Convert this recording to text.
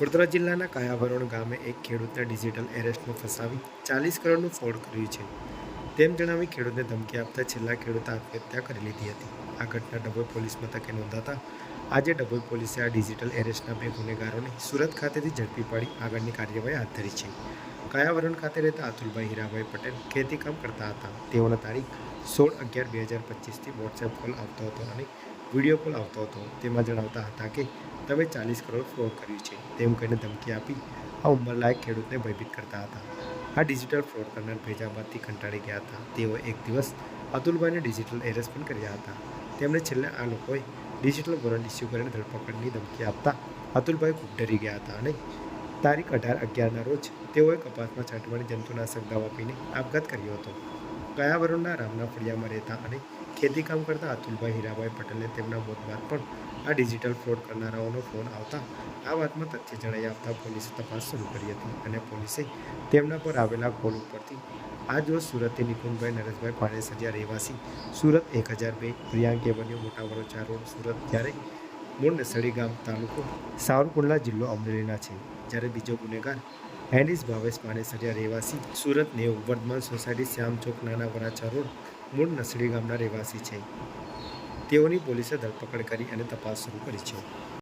વડોદરા જિલ્લાના કાયાવરણ ગામે એક ખેડૂતને ડિજિટલ એરેસ્ટમાં ફસાવી ચાલીસ કરોડનું ફ્રોડ કર્યું છે. તેમ જણાવી ખેડૂતને ધમકી આપતા છેલ્લા ખેડૂતે આત્મહત્યા કરી લીધી હતી. આ ઘટના ડભોઈ પોલીસ મથકે નોંધાતા આજે ડભોઈ પોલીસે આ ડિજિટલ એરેસ્ટના બે ગુનેગારોને સુરત ખાતેથી ઝડપી પાડી આગળની કાર્યવાહી હાથ ધરી છે. કાયાવરણ ખાતે રહેતા અતુલભાઈ હીરાભાઈ પટેલ ખેતી કામ કરતા હતા. તેઓના તારીખ સોળ અગિયાર બે હજાર પચીસથી વોટ્સએપ કોલ આવતો હતો અને વીડિયો કોલ આવતો હતો, તેમાં જણાવતા હતા કે, તમે ચાલીસ કરોડ ફ્રોડ કર્યું છે. તેમ કહીને ધમકી આપી, આ ઉંમરલાયક ખેડૂતને ભયભીત કરતા હતા. આ ડિજિટલ ફ્રોડ કરનાર ફૈજાબાદથી કંટાળી ગયા હતા. તેઓ એક દિવસ અતુલભાઈને ડિજિટલ એરેસ્ટ પણ કર્યા હતા. તેમણે છેલ્લે આ લોકોએ ડિજિટલ વોરંટ ઇસ્યુ કરીને ધરપકડની ધમકી આપતા અતુલભાઈ ખૂબ ડરી ગયા હતા અને તારીખ અઢાર અગિયારના રોજ તેઓએ કપાસમાં છાંટવાની જંતુનાશક દવા પીને આપઘાત કર્યો હતો. કયાવરણના રામના ફળિયામાં રહેતા અને ખેતીકામ કરતા અતુલભાઈ હીરાભાઈ પટેલે તેમના મોત બાદ પણ આ ડિજિટલ ફ્રોડ કરનારાઓનો ફોન આવતા આ વાતમાં તથ્ય જણાઈ આવતા પોલીસે તપાસ શરૂ કરી હતી અને પોલીસે તેમના પર આવેલા કોલ ઉપરથી આ જો સુરતથી નિકુંજભાઈ નરેશભાઈ પાણેસરિયા રહેવાસી, સુરત એક હજાર બે, પ્રિયાંક એવન્યુ મોટા વડોચા રોડ, સુરત જ્યારે મૂળ નસડી ગામ તાલુકો સાવરકુંડલા જિલ્લો અમરેલીના છે. જ્યારે બીજો ગુનેગાર હેનિસ ભાવેશ પાણેસરિયા રહેવાસી, સુરત નેવ, વર્ધમાન સોસાયટી શ્યામ ચોક, નાના વરાછા રોડ મૂળ નસડી ગામના રહેવાસી છે. તેઓની પોલીસે ધરપકડ કરી અને તપાસ શરૂ કરી છે.